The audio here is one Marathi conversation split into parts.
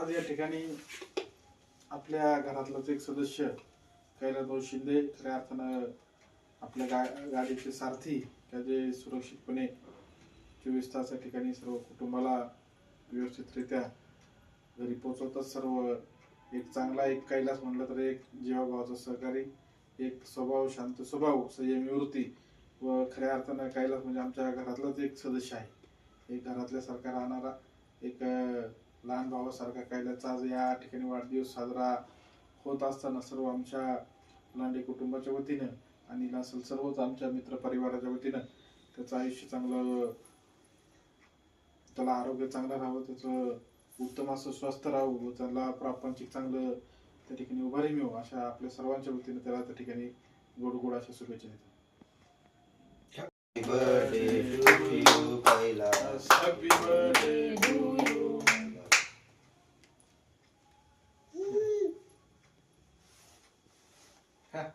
आज या ठिकाणी आपल्या घरातलाच एक सदस्य कैलासभाऊ शिंदे खऱ्या अर्थानं आपल्या गा गाडीचे सारथी त्या जे सुरक्षितपणे चोवीस तास या ठिकाणी सर्व कुटुंबाला व्यवस्थितरित्या घरी पोचवतात सर्व एक चांगला एक कैलास म्हटलं तर एक जीवाभावाचा सहकारी एक स्वभाव शांत स्वभाव संयमी वृत्ती व खऱ्या अर्थानं कैलास म्हणजे आमच्या घरातलाच एक सदस्य आहे. एक घरातल्यासारखा राहणारा एक लहान भावासारखा कैलाचा आज या ठिकाणी वाढदिवस साजरा होत असताना सर्व आमच्या लांडे कुटुंबाच्या वतीनं आणि नसल सर्वच आमच्या मित्र परिवाराच्या वतीनं त्याचं आयुष्य चांगलं त्याला आरोग्य चांगलं राहावं त्याचं उत्तम असं स्वस्थ राहावं व त्याला प्रापंचिक चांगलं त्या ठिकाणी उभारी मिळू अशा आपल्या सर्वांच्या वतीनं त्याला त्या ठिकाणी गोड गोड अशा शुभेच्छा देतो.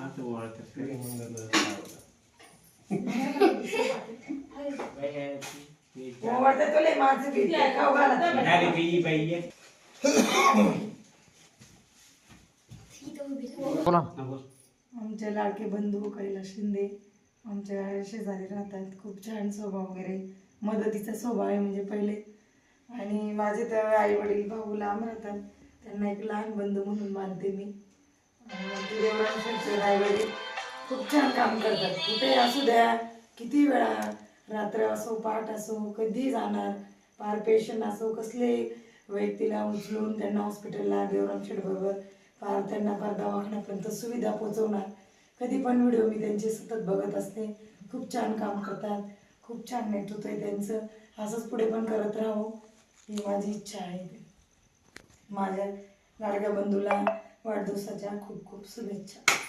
हा, कैलास. नाही पण. अरे माझं ओळखत वाटत तुले माझं बी ते खाऊ. अरे बाई बाई आहे. आमचे लाडके बंधू कैलास शिंदे आमच्या शेजारी राहतात खूप छान स्वभाव वगैरे मदतीचा स्वभाव आहे म्हणजे पहिले आणि माझे तर आई वडील भाऊ लांब राहतात त्यांना एक लहान बंधू म्हणून मानते मी आणि खूप छान काम करतात. कुठे असू द्या किती वेळा रात्र असो पहाट असो कधी जाणार पार पेशंट असो कसले व्यक्तीला उचलून त्यांना हॉस्पिटलला देवराम शेठबरोबर फार त्यांना फार दवाखान्यापर्यंत सुविधा पोचवणार कधी पण व्हिडिओ मी त्यांचे सतत बघत असते. खूप छान काम करतात. खूप छान नेतृत्व आहे त्यांचं. असंच पुढे पण करत राहो ही माझी इच्छा आहे. माझ्या लाडक्या बंधूला वाढदिवसाच्या खूप खूप शुभेच्छा.